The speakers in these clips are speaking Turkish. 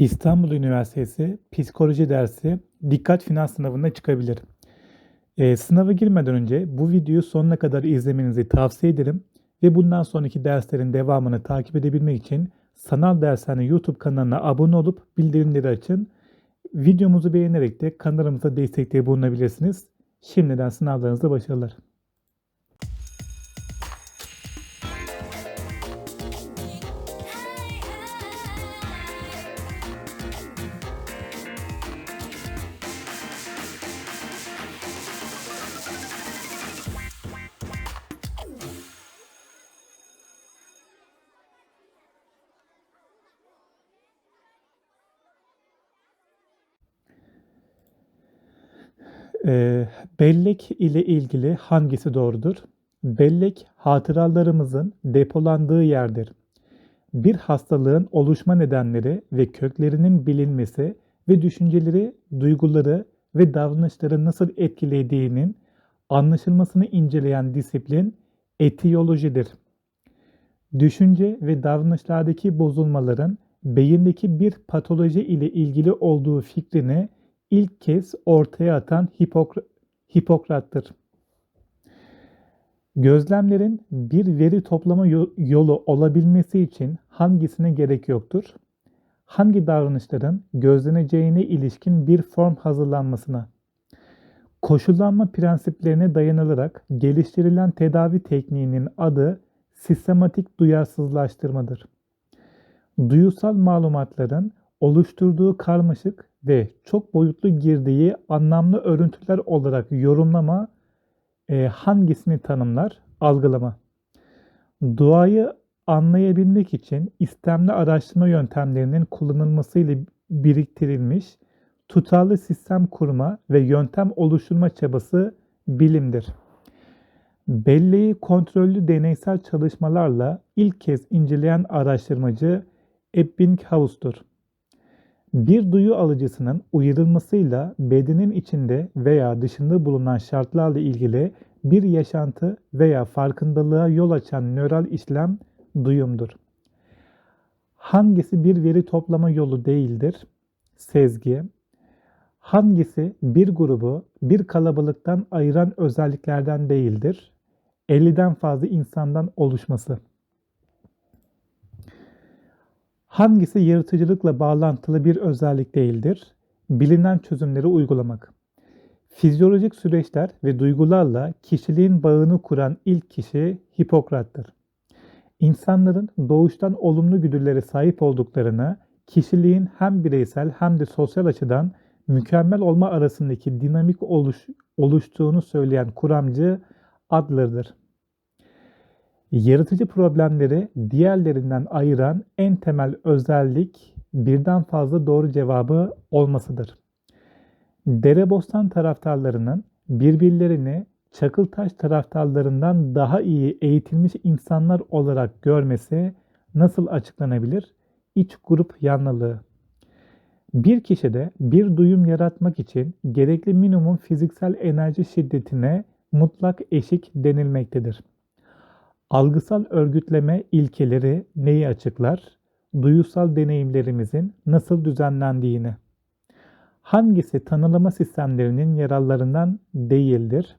İstanbul Üniversitesi Psikoloji dersi dikkat finans sınavına çıkabilir. Ee, sınava girmeden önce bu videoyu sonuna kadar izlemenizi tavsiye ederim ve bundan sonraki derslerin devamını takip edebilmek için Sanal Dershane YouTube kanalına abone olup bildirimleri açın. Videomuzu beğenerek de kanalımıza destekte bulunabilirsiniz. Şimdiden sınavlarınızda başarılar. Ee, bellek ile ilgili hangisi doğrudur? Bellek hatıralarımızın depolandığı yerdir. Bir hastalığın oluşma nedenleri ve köklerinin bilinmesi ve düşünceleri, duyguları ve davranışları nasıl etkilediğinin anlaşılmasını inceleyen disiplin etiyolojidir. Düşünce ve davranışlardaki bozulmaların beyindeki bir patoloji ile ilgili olduğu fikrini ilk kez ortaya atan Hipokra- Hipokrat'tır. Gözlemlerin bir veri toplama yo- yolu olabilmesi için hangisine gerek yoktur? Hangi davranışların gözleneceğine ilişkin bir form hazırlanmasına? Koşullanma prensiplerine dayanılarak geliştirilen tedavi tekniğinin adı sistematik duyarsızlaştırmadır. Duyusal malumatların oluşturduğu karmaşık ve çok boyutlu girdiği anlamlı örüntüler olarak yorumlama e, hangisini tanımlar? Algılama. Duayı anlayabilmek için istemli araştırma yöntemlerinin kullanılmasıyla biriktirilmiş tutarlı sistem kurma ve yöntem oluşturma çabası bilimdir. Belleği kontrollü deneysel çalışmalarla ilk kez inceleyen araştırmacı Ebbinghaus'tur. Bir duyu alıcısının uyarılmasıyla bedenin içinde veya dışında bulunan şartlarla ilgili bir yaşantı veya farkındalığa yol açan nöral işlem duyumdur. Hangisi bir veri toplama yolu değildir? Sezgi. Hangisi bir grubu bir kalabalıktan ayıran özelliklerden değildir? 50'den fazla insandan oluşması. Hangisi yaratıcılıkla bağlantılı bir özellik değildir? Bilinen çözümleri uygulamak. Fizyolojik süreçler ve duygularla kişiliğin bağını kuran ilk kişi Hipokrat'tır. İnsanların doğuştan olumlu güdülere sahip olduklarını, kişiliğin hem bireysel hem de sosyal açıdan mükemmel olma arasındaki dinamik oluş, oluştuğunu söyleyen kuramcı Adler'dır. Yaratıcı problemleri diğerlerinden ayıran en temel özellik birden fazla doğru cevabı olmasıdır. Derebostan taraftarlarının birbirlerini Çakıltaş taraftarlarından daha iyi eğitilmiş insanlar olarak görmesi nasıl açıklanabilir? İç grup yanlılığı. Bir kişide bir duyum yaratmak için gerekli minimum fiziksel enerji şiddetine mutlak eşik denilmektedir. Algısal örgütleme ilkeleri neyi açıklar? Duyusal deneyimlerimizin nasıl düzenlendiğini. Hangisi tanımlama sistemlerinin yararlarından değildir?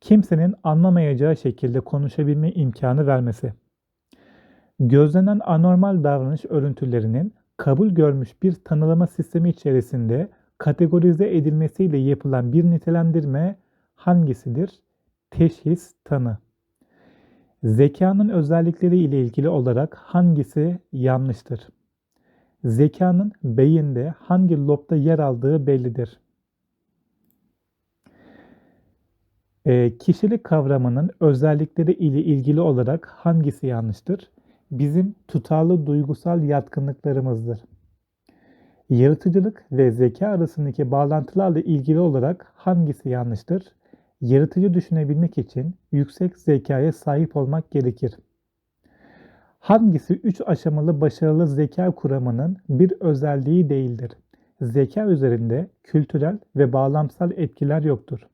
Kimsenin anlamayacağı şekilde konuşabilme imkanı vermesi. Gözlenen anormal davranış örüntülerinin kabul görmüş bir tanımlama sistemi içerisinde kategorize edilmesiyle yapılan bir nitelendirme hangisidir? Teşhis tanı. Zekanın özellikleri ile ilgili olarak hangisi yanlıştır? Zekanın beyinde hangi lobda yer aldığı bellidir. E, kişilik kavramının özellikleri ile ilgili olarak hangisi yanlıştır? Bizim tutarlı duygusal yatkınlıklarımızdır. Yaratıcılık ve zeka arasındaki bağlantılarla ilgili olarak hangisi yanlıştır? Yaratıcı düşünebilmek için yüksek zekaya sahip olmak gerekir. Hangisi üç aşamalı başarılı zeka kuramının bir özelliği değildir? Zeka üzerinde kültürel ve bağlamsal etkiler yoktur.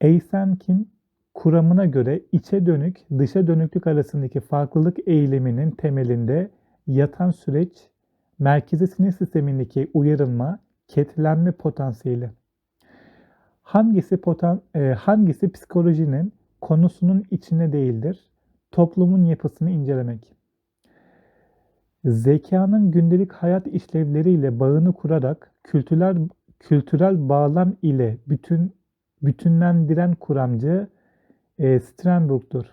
Eysenk'in kuramına göre içe dönük, dışa dönüklük arasındaki farklılık eyleminin temelinde yatan süreç merkezi sinir sistemindeki uyarılma, ketlenme potansiyeli. Hangisi potan, e, hangisi psikolojinin konusunun içinde değildir? Toplumun yapısını incelemek. Zekanın gündelik hayat işlevleriyle bağını kurarak kültürel kültürel bağlam ile bütün bütünlendiren kuramcı e, Sternberg'dur.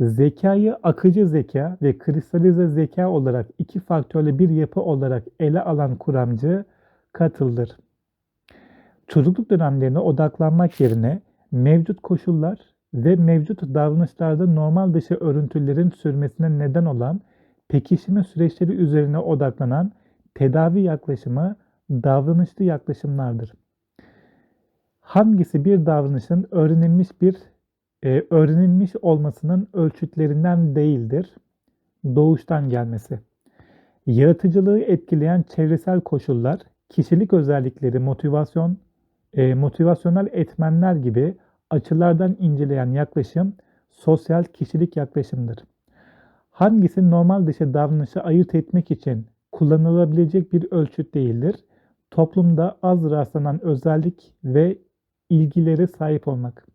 Zekayı akıcı zeka ve kristalize zeka olarak iki faktörlü bir yapı olarak ele alan kuramcı Katıl'dır. Çocukluk dönemlerine odaklanmak yerine mevcut koşullar ve mevcut davranışlarda normal dışı örüntülerin sürmesine neden olan pekişme süreçleri üzerine odaklanan tedavi yaklaşımı davranışlı yaklaşımlardır. Hangisi bir davranışın öğrenilmiş bir e, öğrenilmiş olmasının ölçütlerinden değildir? Doğuştan gelmesi. Yaratıcılığı etkileyen çevresel koşullar, kişilik özellikleri, motivasyon, e, motivasyonel etmenler gibi açılardan inceleyen yaklaşım sosyal kişilik yaklaşımdır. Hangisi normal dışı davranışı ayırt etmek için kullanılabilecek bir ölçüt değildir? Toplumda az rastlanan özellik ve ilgileri sahip olmak.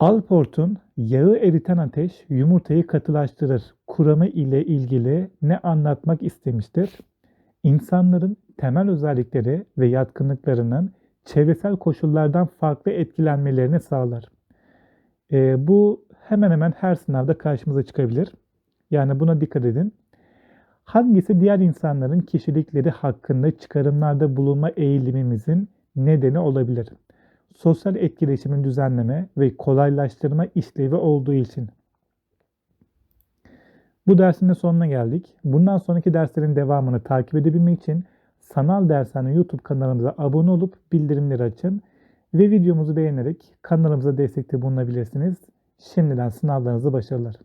Alport'un yağı eriten ateş yumurtayı katılaştırır kuramı ile ilgili ne anlatmak istemiştir? İnsanların temel özellikleri ve yatkınlıklarının çevresel koşullardan farklı etkilenmelerini sağlar. E, bu hemen hemen her sınavda karşımıza çıkabilir. Yani buna dikkat edin. Hangisi diğer insanların kişilikleri hakkında çıkarımlarda bulunma eğilimimizin nedeni olabilir? Sosyal etkileşimin düzenleme ve kolaylaştırma işlevi olduğu için. Bu dersin de sonuna geldik. Bundan sonraki derslerin devamını takip edebilmek için Sanal Dershane YouTube kanalımıza abone olup bildirimleri açın ve videomuzu beğenerek kanalımıza destekte bulunabilirsiniz. Şimdiden sınavlarınızı başarılar.